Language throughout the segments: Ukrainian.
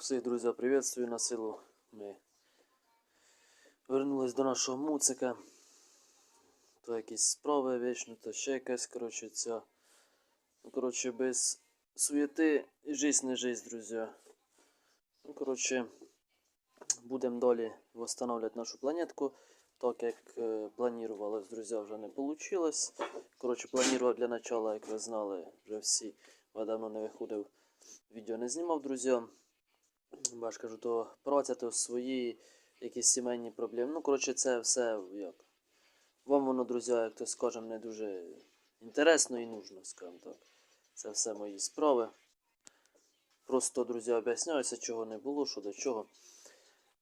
всіх, друзі, приветствую на село. Ми вернулись до нашого муцика. То якісь справи вічно, то ще якась, коротше, ця. Ну, коротше, без суєти жизнь не жизнь, друзі. Ну, коротше, будемо далі восстанавливати нашу планетку. Так як е, планувалось, друзі, вже не вийшло. Коротше, планував для начала, як ви знали, вже всі, бо давно не виходив, відео не знімав, друзі. Я кажу, то праця, то свої якісь сімейні проблеми. Ну, коротше, це все як. Вам воно, друзі, як то скажемо, не дуже інтересно і нужно, скажімо так. Це все мої справи. Просто, друзі, об'ясняюся, чого не було, що до чого.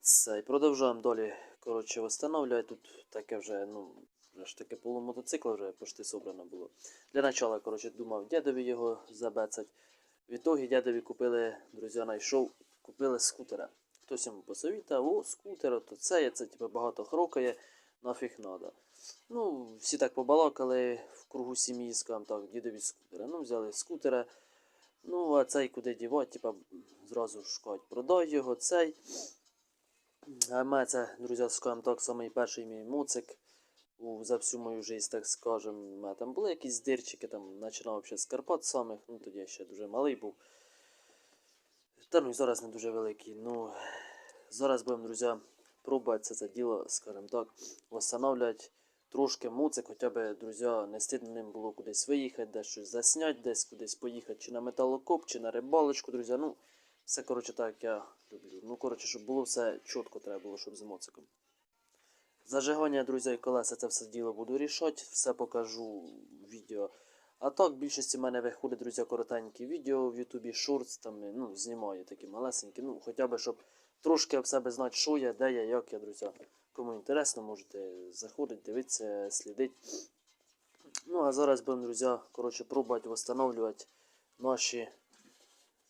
Це, і продовжуємо далі, коротше, встановлювати. Тут таке вже, ну, вже ж таке полумотоцикла вже почти собрано було. Для начала, коротше, думав дядові його забецать. В ітогі дядові купили, друзі, знайшов, купили скутера. Хтось йому посовітав, о, скутер, то це це типу, багато хрокає, нафіг надо. Ну, всі так побалакали в кругу сім'ї, скажімо так, дідові скутера. Ну, взяли скутера. Ну, а цей куди дівати, типа, зразу ж продай його, цей. А мене це, друзі, скажімо так, самий перший мій муцик у, за всю мою життя, так мене там були якісь дирчики, там починав ще з Карпат самих, ну тоді я ще дуже малий був. Та ну зараз не дуже великий. Ну, зараз будемо, друзі, пробувати це, це діло, скажімо так, восстанавливати трошки муцик, хоча б, друзі, не стидно ним було кудись виїхати, десь щось засняти, десь кудись поїхати, чи на металокоп, чи на рибалочку, друзі. Ну, все, коротше, так, я люблю. Ну, коротше, щоб було все чітко треба було, щоб з моциком. Зажигання, друзі, і колеса, це все діло буду рішати, все покажу в відео. А так, в більшості в мене виходить, друзі, коротенькі відео в Ютубі, шортс, там, ну, знімаю такі малесенькі, ну, хоча б, щоб трошки об себе знати, що я, де я, як я, друзі. Кому інтересно, можете заходити, дивитися, слідити. Ну, а зараз будемо, друзі, коротше, пробувати встановлювати наші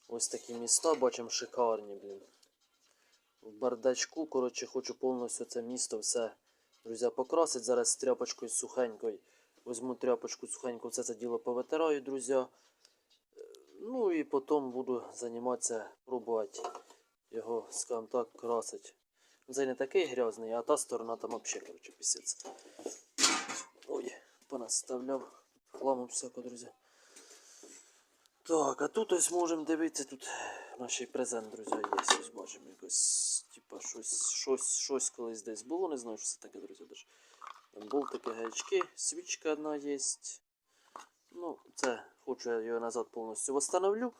ось такі міста, бачимо шикарні, блін. В бардачку, коротше, хочу повністю це місто все, друзі, покрасити. Зараз з тряпочкою сухенькою. Візьму тряпочку сухеньку, все це діло повитираю, друзі. Е, Ну і потім буду займатися, пробувати його, скажімо так, красити. Це не такий грязний, а та сторона там взагалі, коротше, пісець. Ой, понаставляв хламом всяко, друзі. Так, а тут ось можемо дивитися, тут наш презент, друзі, є. Ось бачимо якось, типа, щось, щось, щось колись десь було, не знаю, що це таке, друзі. Даже. Болтики, гаячки, свічка одна є. Ну, це хочу я його назад повністю восстановлю.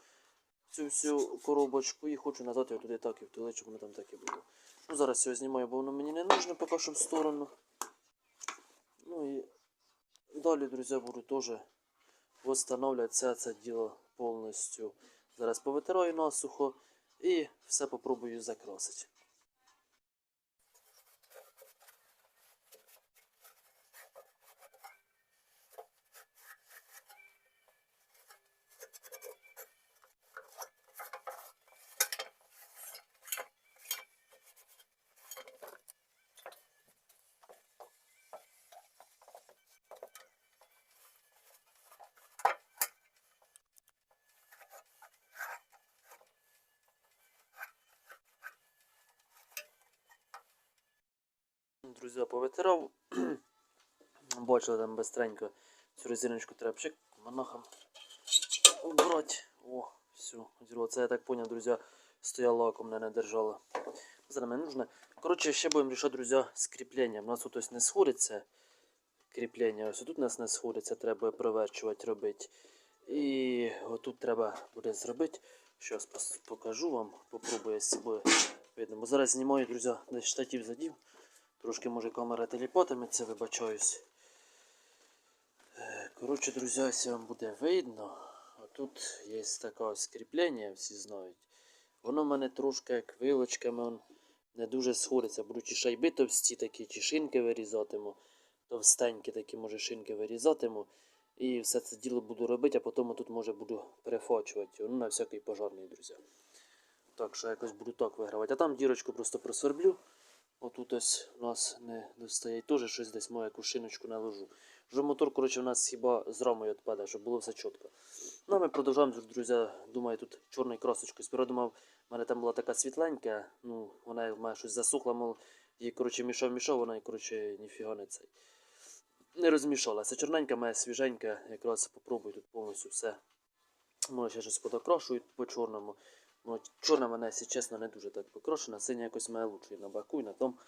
Цю всю коробочку і хочу назад його туди так і втулити, щоб воно там так і було. Ну, зараз його знімаю, бо воно мені не нужно поки що в сторону. Ну і далі, друзі, буду теж восстановлювати це, це діло повністю. Зараз повитираю насухо і все попробую закрасити. Друзі, повитирав. Бачили там бистренько цю резиночку треба пшик монахам убрати. О, все, зірвало. Це я так поняв, друзі, стояла лаком мене не держала. Зараз мені нужно. Коротше, ще будемо рішати, друзі, з кріпленням. У нас тут ось не сходиться кріплення. Ось тут у нас не сходиться, треба проверчувати робити. І отут треба буде зробити. Щас покажу вам, попробую з собою видно. Бо зараз знімаю, друзі, десь штатів задів. Трошки може камера телепатиметься, вибачаюсь. Е, Коротше, друзі, ось вам буде видно. А тут є таке ось кріплення, всі знають. Воно в мене трошки як вилочками не дуже сходиться. Буду чи шайби товсті такі, чи шинки вирізатиму. Товстенькі такі, може, шинки вирізатиму. І все це діло буду робити, а потім тут може буду перефачувати. Ну, на всякий пожарний, друзі. Так що якось буду так вигравати. А там дірочку просто просверблю. Отут ось у нас не достає теж щось десь маю яку шиночку наложу. Вже мотор, коротше, у нас хіба з рамою відпаде, щоб було все чітко. Ну, а ми продовжуємо, друзі. Думаю, тут чорною красочкою. Спереду думав, в мене там була така світленька, ну, вона в мене щось засухла, мов, її, коротше, мішав, мішав, вона, і, коротше, ніфіга не цей. Не розмішалася. Чорненька моя свіженька, якраз попробую тут повністю все. Може, ще щось подокрошують по чорному. Ну, чорна мене, якщо чесно, не дуже так покрошена, синя якось має лучше на баку, і на тому.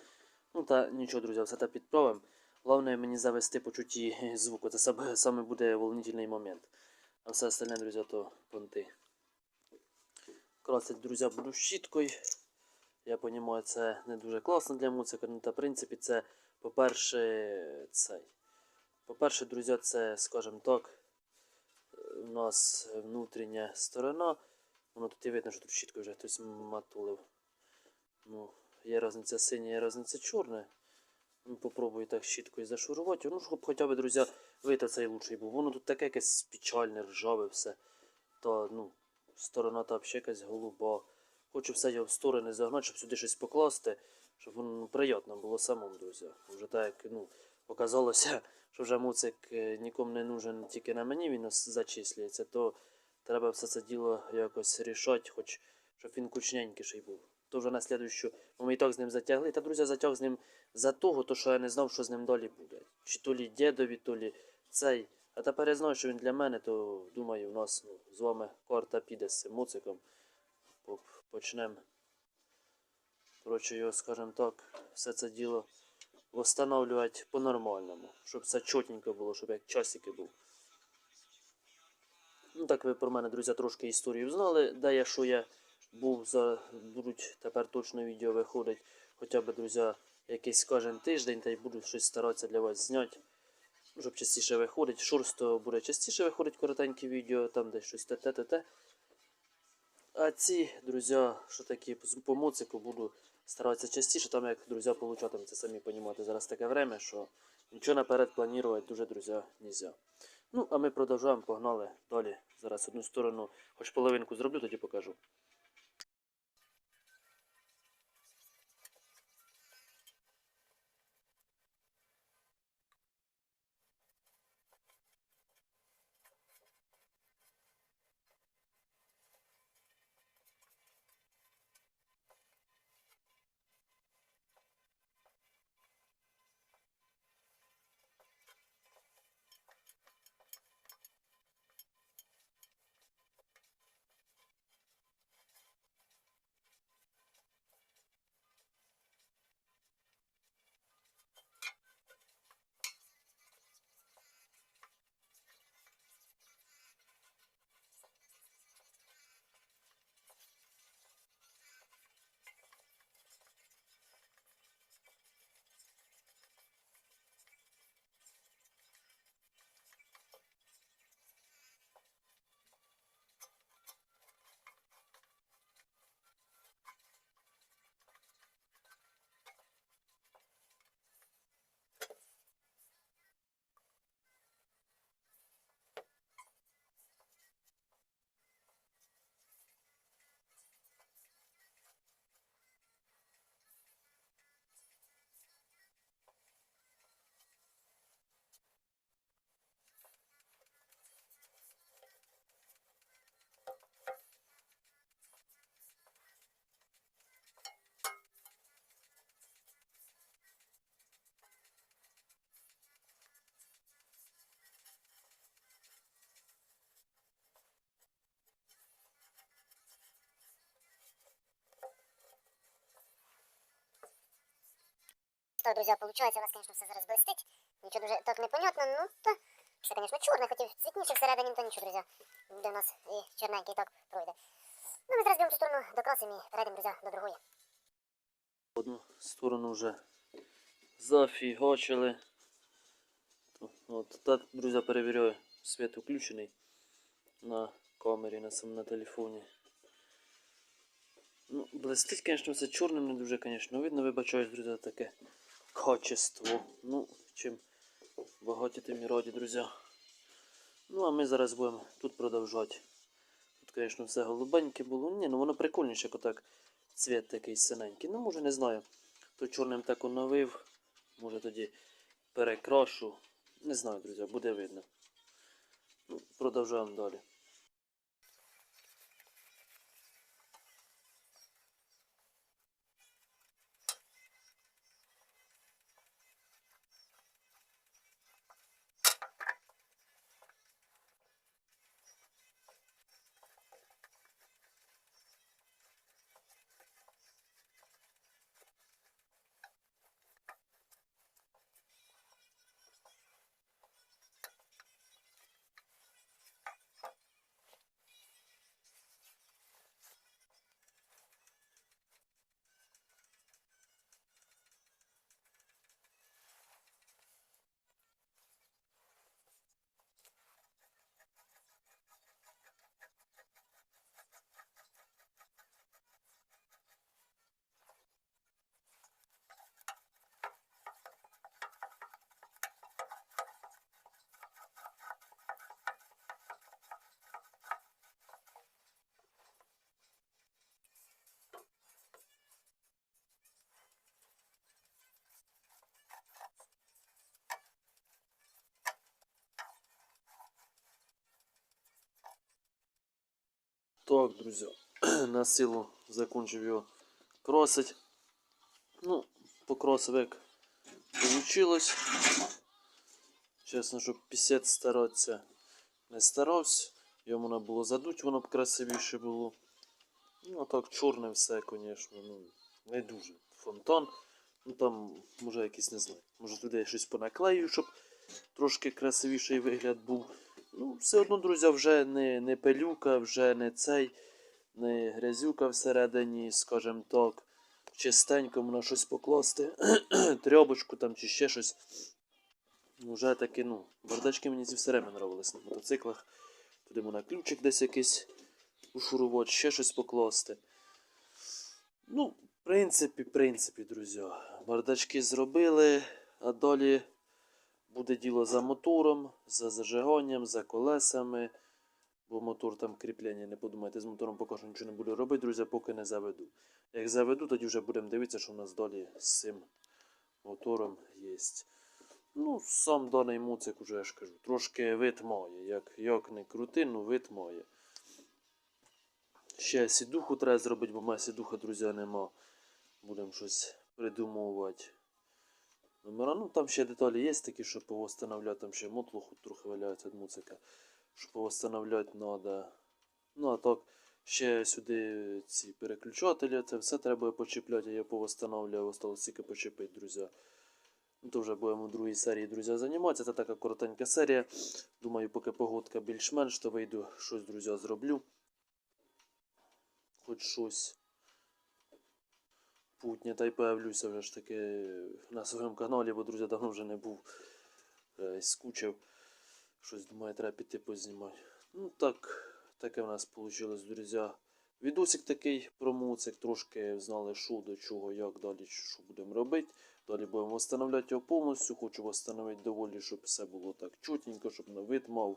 Ну та нічого, друзі, все це підправимо. Головне мені завести почутті звуку. Це саме, буде волнительний момент. А все остальне, друзі, то понти. Красить, друзі, буду щіткою. Я розумію, це не дуже класно для музики. Ну, та в принципі, це, по-перше, цей. По-перше, друзі, це, скажімо так, у нас внутрішня сторона. Воно тут і видно, що тут щіткою вже хтось матулив. Ну, є різниця синя, є різниця чорна. Ну, попробую так щіткою зашурувати. Ну, щоб хоча б, друзі, вийти цей лучший був. Воно тут таке якесь печальне, ржаве все. То, ну, сторона та взагалі якась голуба. Хочу все його в сторони загнати, щоб сюди щось покласти, щоб воно ну, приємно було самому, друзі. Вже так, ну, показалося, що вже муцик е, нікому не нужен тільки на мені він зачислюється, то треба все це діло якось рішати, хоч щоб він кучненькіший був. То вже на слідущу, бо ми і так з ним затягли. Та друзі, затяг з ним за того, то що я не знав, що з ним далі буде. Чи то лі дідові, то лі цей. А тепер я знаю, що він для мене, то думаю, у нас ну, з вами карта піде з цим муциком. Почнемо. Коротше, його, скажімо так, все це діло встановлювати по-нормальному, щоб все чотенько було, щоб як часики був. Ну так ви про мене, друзі, трошки історію знали, де я що я був за будуть тепер точно відео виходить. Хоча б, друзі, якийсь кожен тиждень, та й буду щось старатися для вас зняти. Щоб частіше виходить. Шурсто буде частіше виходить коротенькі відео, там десь щось те-те-те-те. А ці, друзі, що такі по- моцику буду старатися частіше, там як друзі получатиметься, самі розумієте, зараз таке время, що нічого наперед планувати дуже, друзі, нельзя. Ну, а ми продовжуємо, погнали далі. Зараз одну сторону, хоч половинку зроблю, тоді покажу. Что, друзья, получается, у нас, конечно, все зараз блестить. Ничего дуже так непонятно, ну, то, що, конечно, чорне, хотів цвітніше всередині, то нічого, друзі. Де у нас і чорненький так пройде. Ну, ми зараз беремо цю сторону докрасимо і перейдемо, друзі, до другої. Одну сторону вже зафігачили. От, так, друзі, перевіряю, світ включений на камері, на самому на телефоні. Ну, блистить, звісно, все чорним не дуже, звісно, видно, вибачаюсь, друзі, таке качество. Ну, чим багаті тим і раді, друзі. Ну, а ми зараз будемо тут продовжувати. Тут, звісно, все голубеньке було. Ні, ну воно прикольніше, як отак цвіт такий синенький. Ну, може, не знаю. То чорним так оновив. Може тоді перекрашу. Не знаю, друзі, буде видно. Ну, продовжуємо далі. Так, друзі, на силу закончив його кросить. Ну, покросив як получилось. Чесно, щоб 50 старатися не старався. Йому треба було задуть, воно б красивіше було. Ну, а так чорне все, звісно, ну, не дуже. Фонтан. Ну там, може якийсь не знаю. Може туди щось понаклею, щоб трошки красивіший вигляд був. Ну, все одно, друзі, вже не, не пилюка, вже не цей, не грязюка всередині, скажімо так. Чистенько можна щось покласти, трьобочку там чи ще щось. Вже таки, ну, бардачки мені ці все время нравились на мотоциклах. Туди можна ключик десь якийсь ушурувати, ще щось покласти. Ну, в принципі, в принципі, друзі, бардачки зробили, а далі буде діло за мотором, за зажиганням, за колесами. Бо мотор там кріплення, не подумайте, з мотором поки що нічого не буду робити, друзі, поки не заведу. Як заведу, тоді вже будемо дивитися, що у нас далі з цим мотором є. Ну, сам даний муцик уже я ж кажу, трошки вид має. Як, як не крути, ну вид має. Ще сідуху треба зробити, бо в мене сідуха, друзі, нема. Будемо щось придумувати. Номера, ну там ще деталі є такі, що повостановляти, там ще мотлуху трохи валяється від муцика. Що повостановляти треба. Ну а так, ще сюди ці переключателі, це все треба почіпляти, я повостановлюю, осталось тільки почепити, друзі. Ну, то вже будемо у другій серії, друзі, займатися. Це така коротенька серія. Думаю, поки погодка більш-менш, то вийду, щось, друзі, зроблю. Хоч щось путнє, та й появлюся вже ж таки на своєму каналі, бо, друзі, давно вже не був. Е, скучив. Щось думаю, треба піти познімати. Ну так, таке в нас вийшло, друзі. Відосик такий про муцик, трошки знали, що до чого, як далі, що будемо робити. Далі будемо встановляти його повністю. Хочу встановити доволі, щоб все було так чутненько, щоб на вид мав.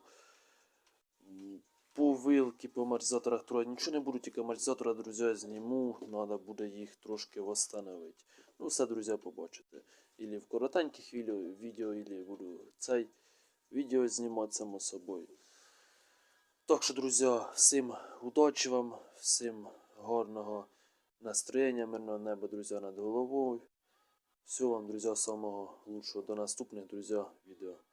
По вилки, по амортизаторах троє нічого не буду, тільки амортизатора, друзі, зніму. Треба буде їх трошки встановити. Ну, все, друзі, побачите. Ілі в коротеньких відео, відео ілі буду цей відео знімати само собою. Так що, друзі, всім удачі вам, всім гарного настроєння, мирного неба, друзі, над головою. Всього вам, друзі, самого лучшого. До наступних, друзі, відео.